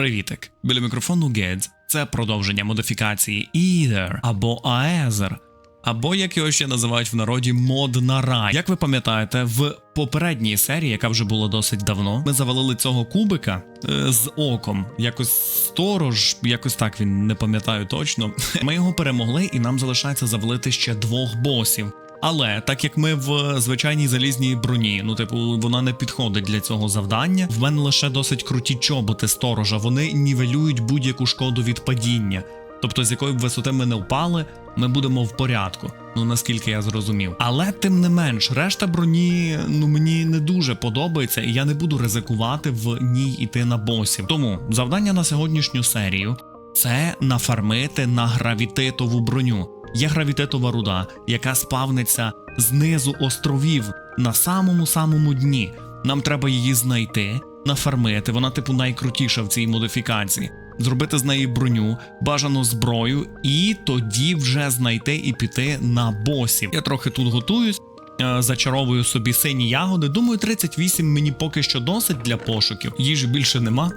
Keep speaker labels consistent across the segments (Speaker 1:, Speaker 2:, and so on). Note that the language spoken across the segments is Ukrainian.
Speaker 1: Привітик. Біля мікрофону Gedz. Це продовження модифікації Either або Aether, або як його ще називають в народі мод рай. Як ви пам'ятаєте, в попередній серії, яка вже була досить давно, ми завалили цього кубика е, з оком. Якось сторож, якось так він не пам'ятаю точно. Ми його перемогли, і нам залишається завалити ще двох босів. Але так як ми в звичайній залізній броні, ну типу, вона не підходить для цього завдання. В мене лише досить круті чоботи сторожа. Вони нівелюють будь-яку шкоду від падіння. Тобто, з якої б висоти ми не впали, ми будемо в порядку. Ну наскільки я зрозумів. Але тим не менш, решта броні ну мені не дуже подобається, і я не буду ризикувати в ній іти на босів. Тому завдання на сьогоднішню серію це нафармити на гравітитову броню. Є гравітетова руда, яка спавниться знизу островів на самому самому дні. Нам треба її знайти, нафармити. Вона, типу, найкрутіша в цій модифікації. Зробити з неї броню, бажану зброю, і тоді вже знайти і піти на босів. Я трохи тут готуюсь. е, Зачаровую собі сині ягоди. Думаю, 38 мені поки що досить для пошуків. Їжі більше нема.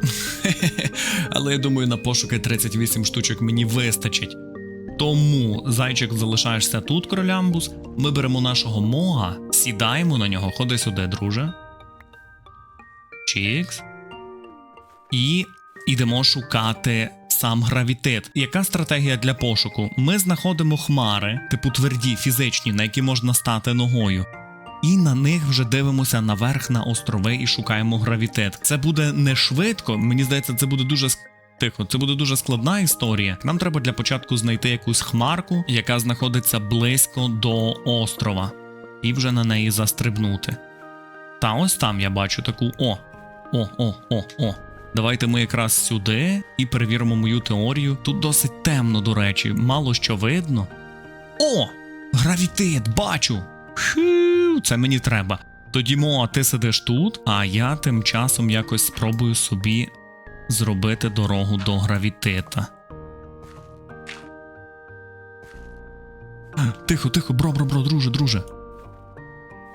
Speaker 1: Але я думаю, на пошуки 38 штучок мені вистачить. Тому зайчик залишаєшся тут, кролямбус. Ми беремо нашого мога, сідаємо на нього, ходи сюди, друже. Чікс. І йдемо шукати сам гравітет. Яка стратегія для пошуку? Ми знаходимо хмари, типу тверді, фізичні, на які можна стати ногою. І на них вже дивимося наверх на острови і шукаємо гравітет. Це буде не швидко, мені здається, це буде дуже Тихо, це буде дуже складна історія. Нам треба для початку знайти якусь хмарку, яка знаходиться близько до острова, і вже на неї застрибнути. Та ось там я бачу таку о. О, о, о, о. Давайте ми якраз сюди і перевіримо мою теорію. Тут досить темно, до речі, мало що видно. О! Гравітит, бачу! Хю, це мені треба. Тоді Моа, ти сидиш тут, а я тим часом якось спробую собі зробити дорогу до гравітита. Тихо, тихо, бро, бро, бро, друже, друже.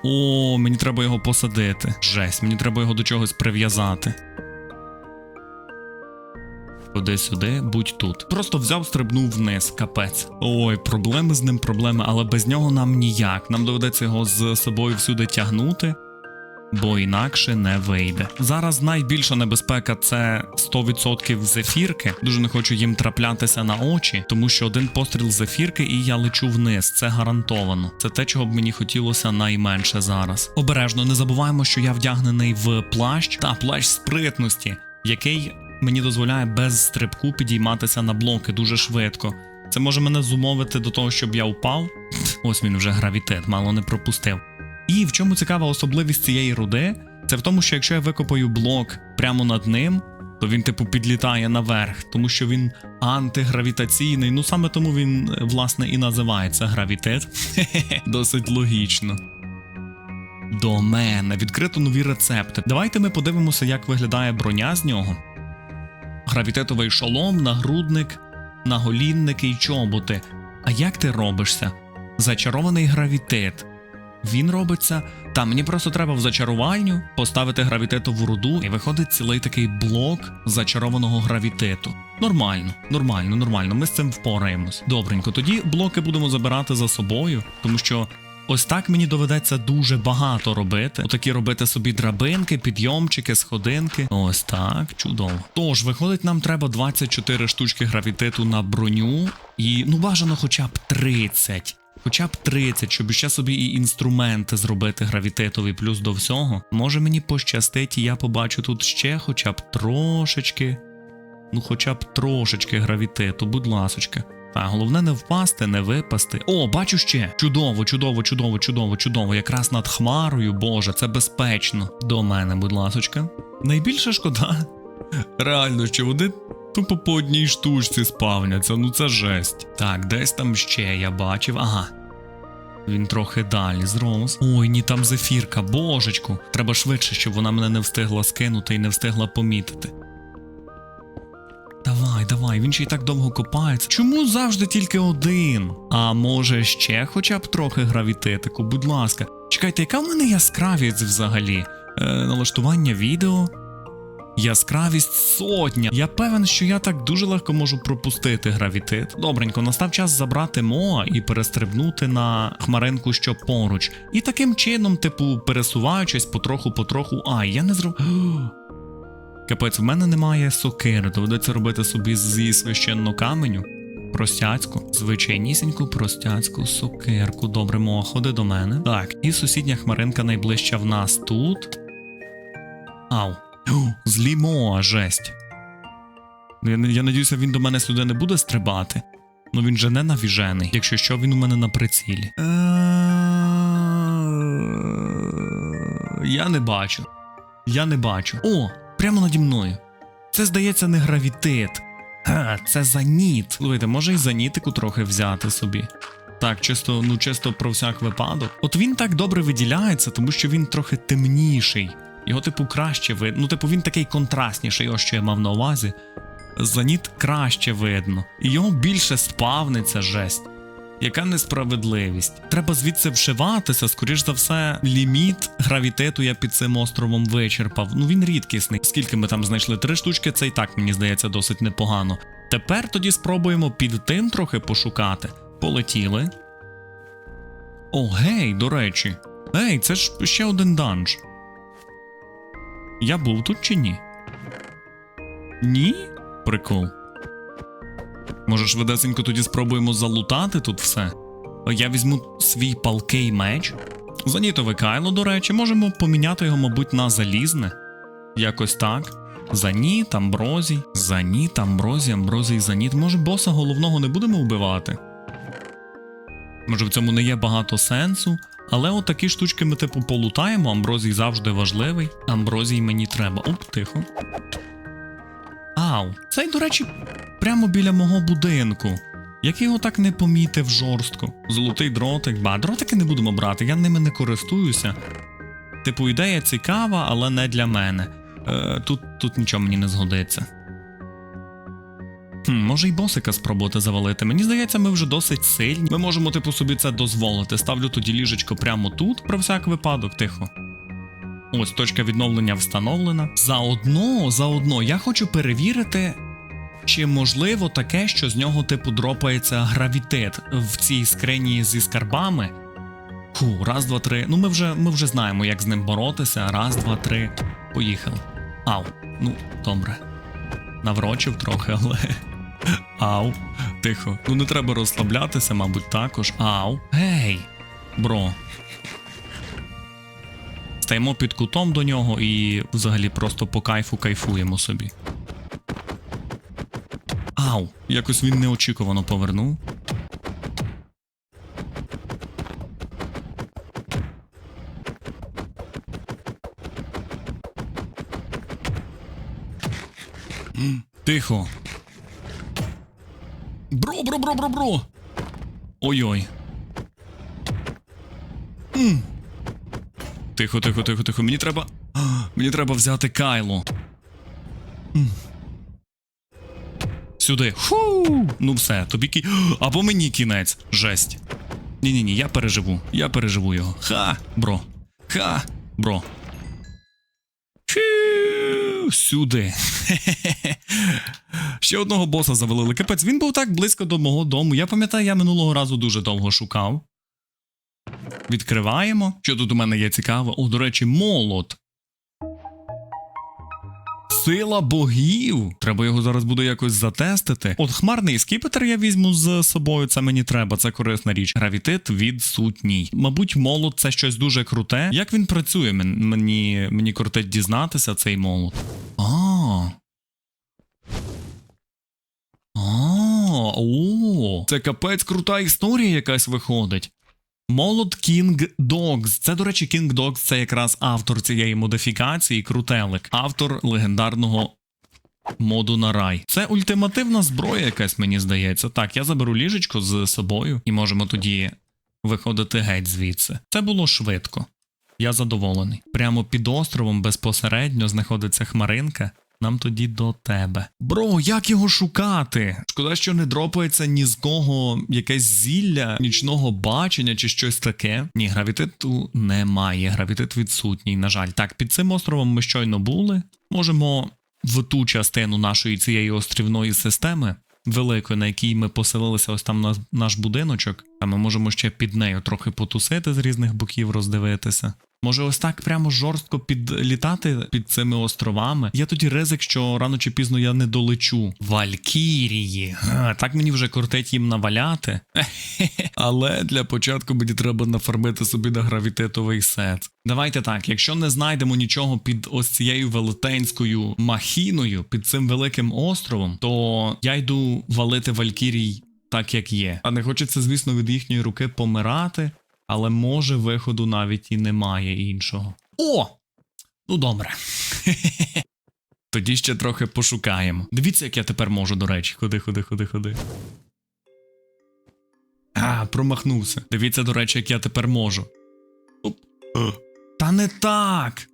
Speaker 1: О, мені треба його посадити. Жесть, мені треба його до чогось прив'язати. Ходи сюди, будь тут. Просто взяв, стрибнув вниз, капець. Ой, проблеми з ним, проблеми, але без нього нам ніяк. Нам доведеться його з собою всюди тягнути, бо інакше не вийде. Зараз найбільша небезпека це 100% зефірки. Дуже не хочу їм траплятися на очі, тому що один постріл зефірки і я лечу вниз. Це гарантовано. Це те, чого б мені хотілося найменше зараз. Обережно не забуваємо, що я вдягнений в плащ та плащ спритності, який мені дозволяє без стрибку підійматися на блоки дуже швидко. Це може мене зумовити до того, щоб я впав. Ось він вже гравітет, мало не пропустив. І в чому цікава особливість цієї руди? Це в тому, що якщо я викопаю блок прямо над ним, то він, типу, підлітає наверх, тому що він антигравітаційний. Ну саме тому він, е, власне, і називається гравітет. Досить логічно. До мене відкрито нові рецепти. Давайте ми подивимося, як виглядає броня з нього. Гравітетовий шолом, нагрудник, наголінники й чоботи. А як ти робишся? Зачарований гравітет. Він робиться. Та мені просто треба в зачарувальню поставити гравітетову руду, і виходить цілий такий блок зачарованого гравітету. Нормально, нормально, нормально. Ми з цим впораємось. Добренько. Тоді блоки будемо забирати за собою, тому що. Ось так мені доведеться дуже багато робити. Отакі робити собі драбинки, підйомчики, сходинки. Ось так, чудово. Тож, виходить, нам треба 24 штучки гравітету на броню, і ну бажано хоча б 30. Хоча б 30, щоб ще собі і інструменти зробити гравітетовий плюс до всього. Може мені пощастить, і я побачу тут ще хоча б трошечки. Ну, хоча б трошечки гравітету, будь ласочка. А головне не впасти, не випасти. О, бачу ще. Чудово, чудово, чудово, чудово, чудово. Якраз над хмарою, боже, це безпечно. До мене, будь ласочка. Найбільша шкода. Реально, що вони тупо по одній штучці спавняться, ну це жесть. Так, десь там ще я бачив. Ага. Він трохи далі зрос. Ой, ні, там зефірка, божечку. Треба швидше, щоб вона мене не встигла скинути і не встигла помітити. Давай, давай, він ще й так довго копається. Чому завжди тільки один? А може ще хоча б трохи гравітетику, будь ласка. Чекайте, яка в мене яскравість взагалі? Е, налаштування відео. Яскравість сотня. Я певен, що я так дуже легко можу пропустити гравітит. Добренько, настав час забрати Моа і перестрибнути на хмаринку, що поруч. І таким чином, типу, пересуваючись потроху-потроху. Ай, я не зроб. Капець, в мене немає сокири, доведеться робити собі зі священного каменю. Простяцьку, звичайнісіньку простяцьку сокирку. Добре, Моа, ходи до мене. Так, і сусідня хмаринка найближча в нас тут. Ау. О, Злі жесть. Я, я надіюся, він до мене сюди не буде стрибати. Ну він же не навіжений. Якщо що, він у мене на прицілі. Е, Я не бачу. Я не бачу. О, прямо наді мною. Це здається не гравітит. А, це заніт. Слухайте, може і занітику трохи взяти собі. Так, чисто, ну чисто про всяк випадок. От він так добре виділяється, тому що він трохи темніший. Його, типу, краще видно. Ну, типу, він такий контрастніший, ось що я мав на увазі. Заніт краще видно. І його більше спавниться жесть. Яка несправедливість. Треба звідси вшиватися, скоріш за все, ліміт гравітету я під цим островом вичерпав. Ну він рідкісний. Скільки ми там знайшли? Три штучки, це і так мені здається досить непогано. Тепер тоді спробуємо під тим трохи пошукати. Полетіли. О, гей, до речі. Ей, це ж ще один данж. Я був тут чи ні? Ні? Прикол. Може, швидесенько тоді спробуємо залутати тут все. Я візьму свій палкий меч. Занітове кайло, до речі, можемо поміняти його, мабуть, на залізне. Якось так. Заніт, амброзій, заніт, амброзій, амброзій, заніт. Може, боса головного не будемо вбивати? Може, в цьому не є багато сенсу, але от такі штучки ми типу полутаємо, амброзій завжди важливий. Амброзій мені треба. Оп, тихо. Ау, цей, до речі, прямо біля мого будинку. Як я його так не помітив жорстко. Золотий дротик, ба, дротики не будемо брати, я ними не користуюся. Типу, ідея цікава, але не для мене. Е, тут, тут нічого мені не згодиться. Може й босика спробувати завалити. Мені здається, ми вже досить сильні. Ми можемо, типу, собі це дозволити. Ставлю тоді ліжечко прямо тут, про всяк випадок, тихо. Ось точка відновлення встановлена. Заодно, заодно, я хочу перевірити, чи можливо таке, що з нього, типу, дропається гравітет в цій скрині зі скарбами. Фу, раз, два, три. Ну, ми вже, ми вже знаємо, як з ним боротися. Раз, два, три. Поїхали. Ау. Ну, добре. Наврочив трохи, але. Ау. Тихо. Ну не треба розслаблятися, мабуть, також. Ау. Гей! Бро. Стаємо під кутом до нього і взагалі просто по кайфу кайфуємо собі. Ау! Якось він неочікувано повернув. Тихо. Бро, бро, бро, бро, бро. Ой-ой. Тихо, тихо, тихо, тихо. Мені треба. Мені треба взяти Кайло. Сюди. Фу! Ну все, тобі кі. Або мені кінець. Жесть. Ні, ні, ні, я переживу. Я переживу його. Ха, бро. Ха, бро. Фу, Сюди. Ще одного боса завалили. Капець, він був так близько до мого дому. Я пам'ятаю, я минулого разу дуже довго шукав. Відкриваємо. Що тут у мене є цікаве? О, до речі, молот. Сила богів. Треба його зараз буде якось затестити. От хмарний скіпетр я візьму з собою, це мені треба, це корисна річ. Гравітит відсутній. Мабуть, молот це щось дуже круте. Як він працює? Мені, мені крутить дізнатися цей молот. А. О, це капець крута історія якась виходить. Молот King Dogs. Це, до речі, King Dogs це якраз автор цієї модифікації, крутелик, автор легендарного моду на рай. Це ультимативна зброя, якась мені здається. Так, я заберу ліжечко з собою і можемо тоді виходити геть звідси. Це було швидко. Я задоволений. Прямо під островом безпосередньо знаходиться хмаринка. Нам тоді до тебе. Бро, як його шукати? Шкода, що не дропається ні з кого якесь зілля, нічного бачення чи щось таке. Ні, гравітету немає. Гравітет відсутній, на жаль. Так, під цим островом ми щойно були. Можемо в ту частину нашої цієї острівної системи, великої, на якій ми поселилися, ось там наш, наш будиночок, а ми можемо ще під нею трохи потусити з різних боків, роздивитися. Може, ось так прямо жорстко підлітати під цими островами. Є тоді ризик, що рано чи пізно я не долечу. Валькірії. Га, так мені вже кортить їм наваляти. Але для початку мені треба нафармити собі на гравітетовий сет. Давайте так, якщо не знайдемо нічого під ось цією велетенською махіною, під цим великим островом, то я йду валити Валькірій так, як є. А не хочеться, звісно, від їхньої руки помирати, але може виходу навіть і немає іншого. О! Ну добре. Тоді ще трохи пошукаємо. Дивіться, як я тепер можу, до речі. Ходи, ходи, ходи, ходи. А, промахнувся. Дивіться, до речі, як я тепер можу. Оп. Е. Та не так.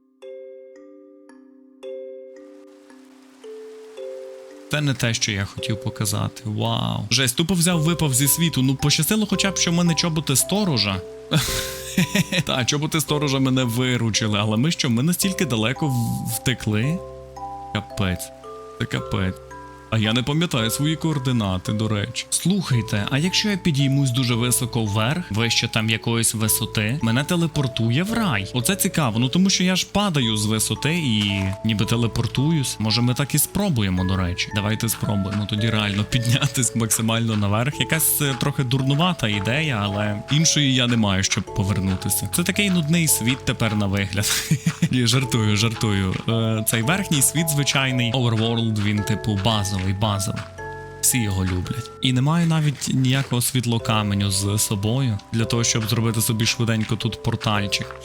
Speaker 1: Це не те, що я хотів показати. Вау. Жесть, тупо взяв випав зі світу. Ну пощастило хоча б, що в мене чоботи сторожа. Та, чоботи сторожа мене виручили, але ми що, ми настільки далеко втекли? Капець. Це капець. А я не пам'ятаю свої координати, до речі. Слухайте, а якщо я підіймусь дуже високо вверх, вище там якоїсь висоти, мене телепортує в рай. Оце цікаво, ну тому що я ж падаю з висоти і ніби телепортуюсь. Може, ми так і спробуємо, до речі. Давайте спробуємо тоді реально піднятись максимально наверх. Якась е, трохи дурнувата ідея, але іншої я не маю, щоб повернутися. Це такий нудний світ тепер на вигляд. Жартую, жартую. Е, Цей верхній світ звичайний Overworld, він типу базовий, базовий. Всі його люблять. І немає навіть ніякого світлокаменю з собою для того, щоб зробити собі швиденько тут портальчик.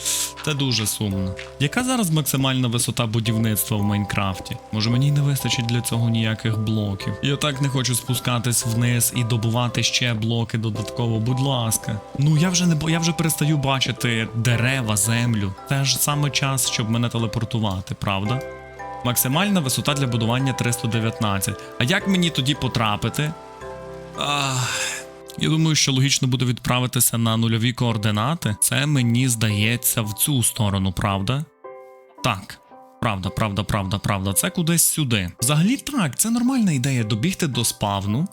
Speaker 1: Це дуже сумно. Яка зараз максимальна висота будівництва в Майнкрафті? Може мені не вистачить для цього ніяких блоків. Я так не хочу спускатись вниз і добувати ще блоки додатково, будь ласка. Ну я вже не я вже перестаю бачити дерева, землю. Це ж саме час, щоб мене телепортувати, правда? Максимальна висота для будування 319. А як мені тоді потрапити? Я думаю, що логічно буде відправитися на нульові координати. Це мені здається в цю сторону, правда? Так. Правда, правда, правда, правда. Це кудись сюди. Взагалі так, це нормальна ідея добігти до спавну.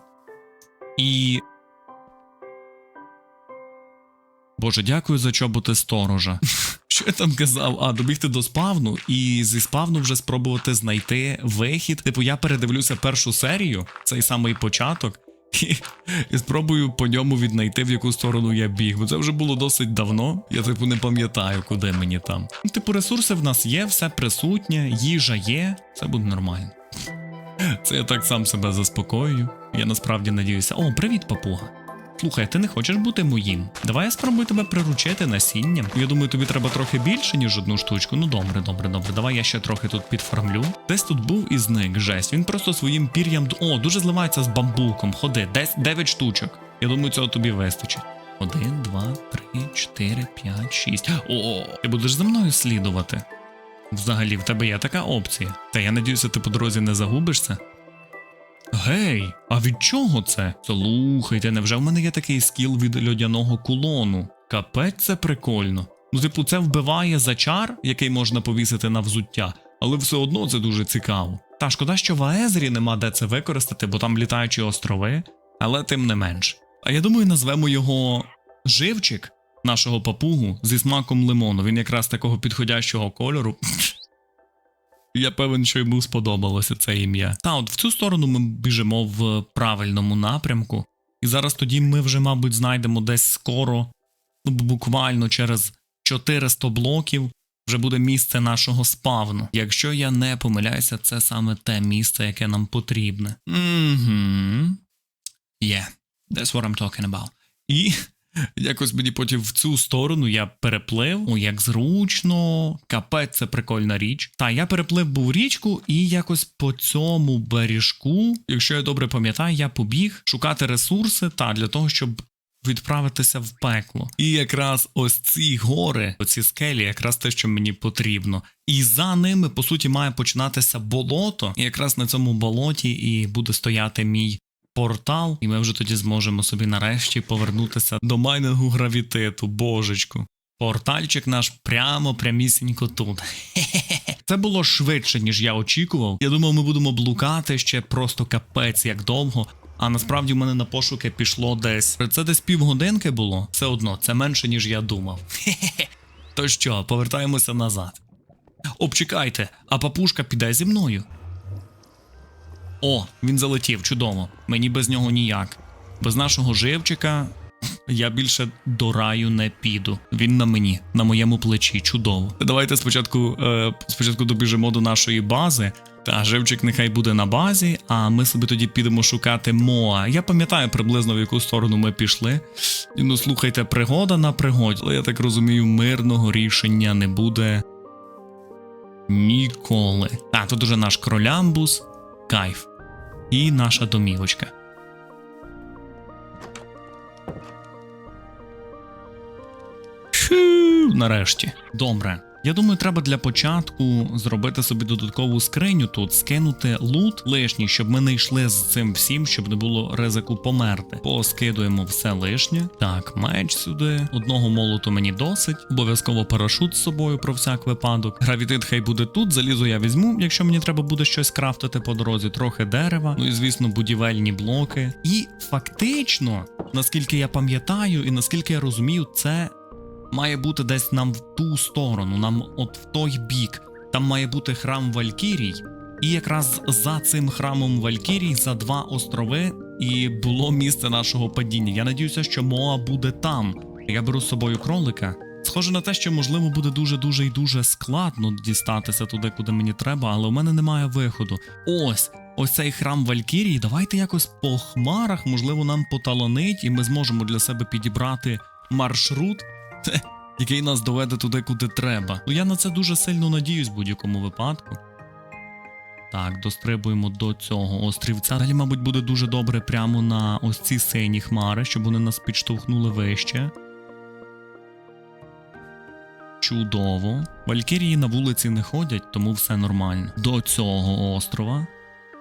Speaker 1: І. Боже, дякую за чоботи сторожа. Що я там казав? А, добігти до спавну і зі спавну вже спробувати знайти вихід. Типу, я передивлюся першу серію, цей самий початок, і, і спробую по ньому віднайти, в яку сторону я біг. Бо це вже було досить давно. Я типу не пам'ятаю, куди мені там. Ну, Типу, ресурси в нас є, все присутнє, їжа є, все буде нормально. Це я так сам себе заспокоюю. Я насправді надіюся. О, привіт, папуга. Слухай, ти не хочеш бути моїм? Давай я спробую тебе приручити насінням. Я думаю, тобі треба трохи більше, ніж одну штучку. Ну добре, добре, добре. Давай я ще трохи тут підфармлю. Десь тут був і зник, жесть. Він просто своїм пір'ям. О, дуже зливається з бамбуком. Ходи, десь 9 штучок. Я думаю, цього тобі вистачить. Один, два, три, чотири, п'ять, шість. О, ти будеш за мною слідувати. Взагалі, в тебе є така опція. Та я надіюся, ти по дорозі не загубишся. Гей, а від чого це? Слухайте, невже в мене є такий скіл від льодяного кулону? Капець це прикольно. Ну, типу, це вбиває за чар, який можна повісити на взуття, але все одно це дуже цікаво. Та шкода, що в Аезрі нема де це використати, бо там літаючі острови, але тим не менш. А я думаю, назвемо його живчик нашого папугу зі смаком лимону. Він якраз такого підходящого кольору. Я певен, що йому сподобалося це ім'я. Та от в цю сторону ми біжимо в правильному напрямку. І зараз тоді ми вже, мабуть, знайдемо десь скоро, ну буквально через 400 блоків, вже буде місце нашого спавну. Якщо я не помиляюся, це саме те місце, яке нам потрібне. Угу. Yeah, that's what I'm talking about. І Якось мені потім в цю сторону я переплив. О, як зручно, капець, це прикольна річ. Та я переплив був річку, і якось по цьому бережку, якщо я добре пам'ятаю, я побіг шукати ресурси та для того, щоб. Відправитися в пекло. І якраз ось ці гори, оці скелі, якраз те, що мені потрібно. І за ними, по суті, має починатися болото. І якраз на цьому болоті і буде стояти мій портал, і ми вже тоді зможемо собі нарешті повернутися до майнингу гравітету, божечку. Портальчик наш прямо прямісінько тут. Це було швидше, ніж я очікував. Я думав, ми будемо блукати ще просто капець як довго. А насправді в мене на пошуки пішло десь. Це десь півгодинки було. Все одно, це менше, ніж я думав. То що, повертаємося назад. Обчекайте, а папушка піде зі мною. О, він залетів, чудово. Мені без нього ніяк. Без нашого живчика я більше до раю не піду. Він на мені, на моєму плечі, чудово. Давайте спочатку, е, спочатку добіжимо до нашої бази. Та живчик нехай буде на базі, а ми собі тоді підемо шукати Моа. Я пам'ятаю приблизно в яку сторону ми пішли. Ну, слухайте, пригода на пригоді, але я так розумію, мирного рішення не буде ніколи. А, тут уже наш кролямбус, кайф. І наша домівочка. Нарешті. Добре. Я думаю, треба для початку зробити собі додаткову скриню тут, скинути лут лишній, щоб ми не йшли з цим всім, щоб не було ризику померти. Поскидуємо все лишнє. Так, меч сюди. Одного молоту мені досить. Обов'язково парашут з собою про всяк випадок. Гравітит хай буде тут. Залізо я візьму, якщо мені треба буде щось крафтити по дорозі, трохи дерева. Ну і звісно, будівельні блоки. І фактично, наскільки я пам'ятаю, і наскільки я розумію, це має бути десь нам в ту сторону, нам от в той бік. Там має бути храм Валькірій. І якраз за цим храмом Валькірій, за два острови, і було місце нашого падіння. Я надіюся, що Моа буде там. Я беру з собою кролика. Схоже на те, що можливо буде дуже дуже і дуже складно дістатися туди, куди мені треба, але у мене немає виходу. Ось. Ось цей храм Валькірії. Давайте якось по хмарах, можливо, нам поталанить, і ми зможемо для себе підібрати маршрут, Хе, який нас доведе туди, куди треба. Ну я на це дуже сильно надіюсь в будь-якому випадку. Так, дострибуємо до цього острівця. Далі, мабуть, буде дуже добре прямо на ось ці сині хмари, щоб вони нас підштовхнули вище. Чудово. Валькірії на вулиці не ходять, тому все нормально. До цього острова.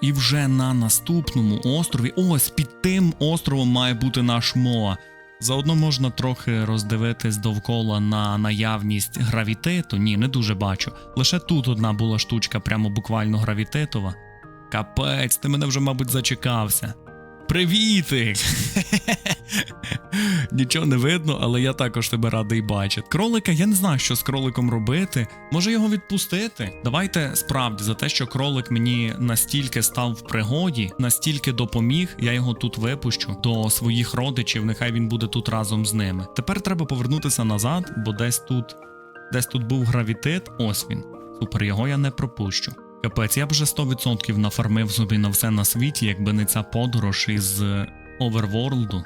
Speaker 1: І вже на наступному острові, ось під тим островом має бути наш Моа. Заодно можна трохи роздивитись довкола на наявність гравітету. Ні, не дуже бачу. Лише тут одна була штучка, прямо буквально гравітетова. Капець, ти мене вже, мабуть, зачекався. Привітик! Нічого не видно, але я також тебе радий бачити. Кролика, я не знаю, що з кроликом робити. Може його відпустити? Давайте справді за те, що кролик мені настільки став в пригоді, настільки допоміг, я його тут випущу до своїх родичів. Нехай він буде тут разом з ними. Тепер треба повернутися назад, бо десь тут, десь тут був гравітет. Ось він. Супер, його я не пропущу. Капець, я б вже 100% нафармив собі на все на світі, якби не ця подорож із Оверворлду.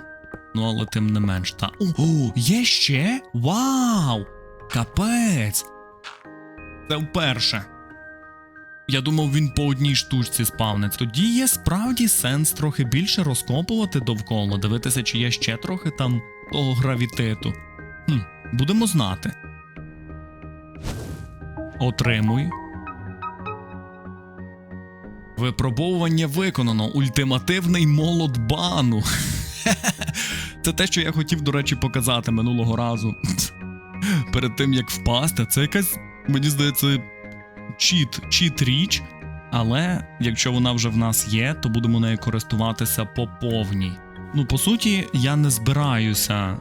Speaker 1: Ну, але тим не менш, та. О, є ще? Вау! Капець! Це вперше. Я думав, він по одній штучці спавнить. Тоді є справді сенс трохи більше розкопувати довкола, дивитися, чи є ще трохи там того гравітету. Хм, будемо знати. Отримуй. Випробовування виконано. Ультимативний молот бану. Це те, що я хотів, до речі, показати минулого разу. Перед тим як впасти, це якась, мені здається, чіт, чіт річ. Але якщо вона вже в нас є, то будемо нею користуватися по повній. Ну, по суті, я не збираюся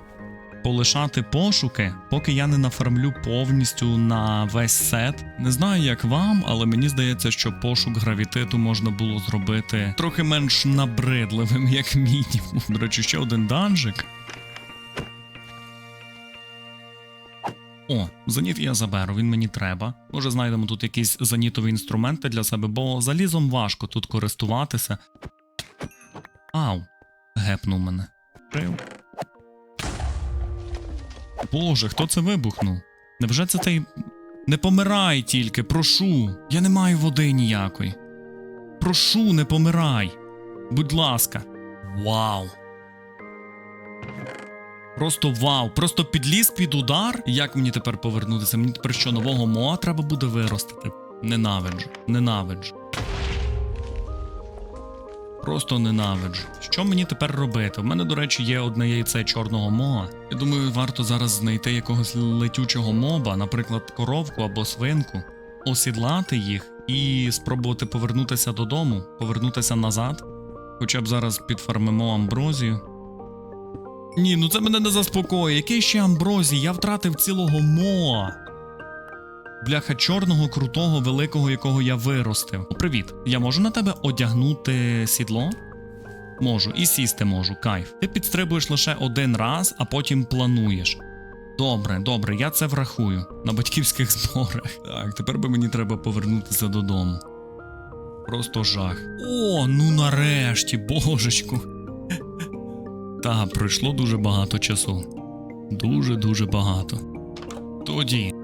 Speaker 1: полишати пошуки, поки я не нафармлю повністю на весь сет. Не знаю, як вам, але мені здається, що пошук гравітету можна було зробити трохи менш набридливим, як мінімум. До речі, ще один данжик. О, заніт я заберу, він мені треба. Може, знайдемо тут якісь занітові інструменти для себе, бо залізом важко тут користуватися. Ау, гепнув мене. Прив. Боже, хто це вибухнув? Невже це той. Не помирай тільки, прошу. Я не маю води ніякої. Прошу, не помирай. Будь ласка. Вау. Просто вау. Просто підліз під удар. Як мені тепер повернутися? Мені тепер що нового моа треба буде виростити. Ненавиджу, ненавиджу. Просто ненавиджу. Що мені тепер робити? У мене, до речі, є одне яйце чорного моа. Я думаю, варто зараз знайти якогось летючого моба, наприклад, коровку або свинку, осідлати їх і спробувати повернутися додому, повернутися назад. Хоча б зараз підфармимо амброзію. Ні, ну це мене не заспокоює. Який ще амброзій? Я втратив цілого моа. Бляха чорного, крутого, великого, якого я виростив. Привіт, я можу на тебе одягнути сідло? Можу, і сісти можу, кайф. Ти підстрибуєш лише один раз, а потім плануєш. Добре, добре, я це врахую на батьківських зборах. Так, тепер би мені треба повернутися додому. Просто жах. О, ну нарешті, божечку. Та, пройшло дуже багато часу. Дуже-дуже багато. Тоді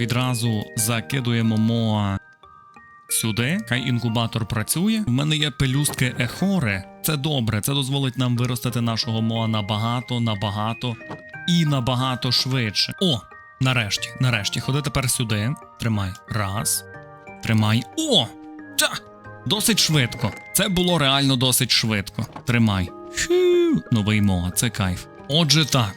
Speaker 1: відразу закидуємо Моа сюди. Хай інкубатор працює. У мене є пелюстки ехори. Це добре, це дозволить нам виростити нашого Моа набагато, набагато і набагато швидше. О! Нарешті, нарешті, ходи тепер сюди. Тримай. Раз. Тримай. О! Та! Досить швидко. Це було реально досить швидко. Тримай. Фу, новий Моа, це кайф. Отже, так.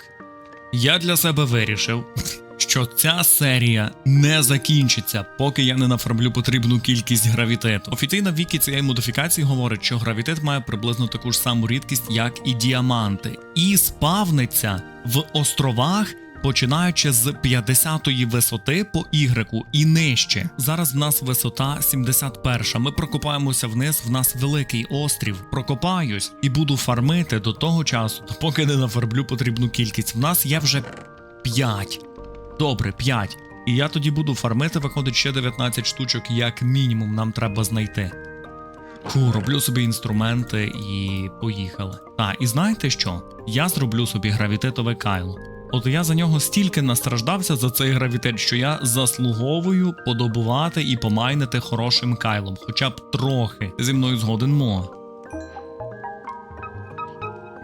Speaker 1: Я для себе вирішив, що ця серія не закінчиться, поки я не нафармлю потрібну кількість гравітету. Офіційна вікі цієї модифікації говорить, що гравітет має приблизно таку ж саму рідкість, як і діаманти, і спавниться в островах. Починаючи з 50-ї висоти по Y і нижче. Зараз в нас висота 71. Ми прокопаємося вниз. В нас великий острів. Прокопаюсь і буду фармити до того часу, поки не нафармлю потрібну кількість. В нас є вже 5. Добре, 5. І я тоді буду фармити, виходить ще 19 штучок, як мінімум, нам треба знайти. Фу, роблю собі інструменти і поїхали. Так, і знаєте що? Я зроблю собі гравітетове кайло. От я за нього стільки настраждався за цей гравітет, що я заслуговую подобувати і помайнити хорошим кайлом, хоча б трохи. Зі мною згоден Мо.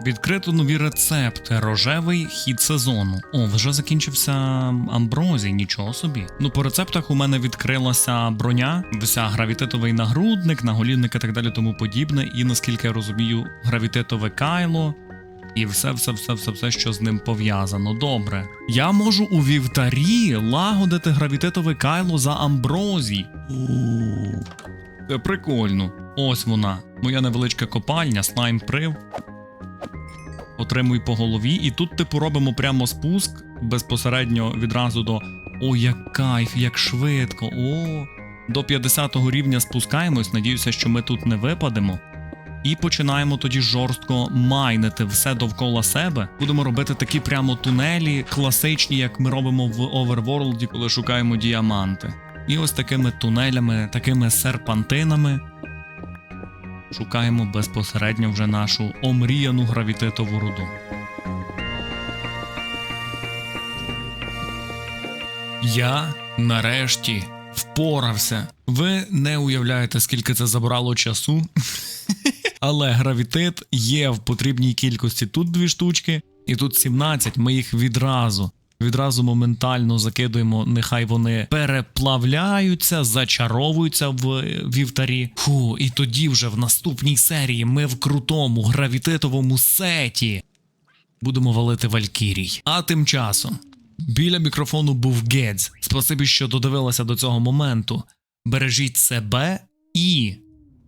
Speaker 1: Відкрито нові рецепти. Рожевий хід сезону. О, вже закінчився амброзій, нічого собі. Ну, по рецептах у мене відкрилася броня, вся гравітетовий нагрудник, наголінник і так далі, тому подібне. І наскільки я розумію, гравітетове кайло. І все, все, все, все, все, що з ним пов'язано. Добре. Я можу у вівтарі лагодити гравітетове кайло за амброзій. Прикольно. Ось вона. Моя невеличка копальня, слайм прив. Отримуй по голові, і тут, типу, робимо прямо спуск безпосередньо відразу до. О, як кайф, як швидко. О, до 50-го рівня спускаємось. Надіюся, що ми тут не випадемо. І починаємо тоді жорстко майнити все довкола себе. Будемо робити такі прямо тунелі, класичні, як ми робимо в Overworld, коли шукаємо діаманти. І ось такими тунелями, такими серпантинами шукаємо безпосередньо вже нашу омріяну гравітетову руду. Я нарешті впорався. Ви не уявляєте, скільки це забрало часу. Але гравітет є в потрібній кількості. Тут дві штучки, і тут 17. Ми їх відразу. Відразу моментально закидуємо, нехай вони переплавляються, зачаровуються в вівтарі. Фу, і тоді вже в наступній серії ми в крутому гравітетовому сеті будемо валити Валькірій. А тим часом біля мікрофону був Гедз. Спасибі, що додивилися до цього моменту. Бережіть себе і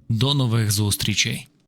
Speaker 1: до нових зустрічей.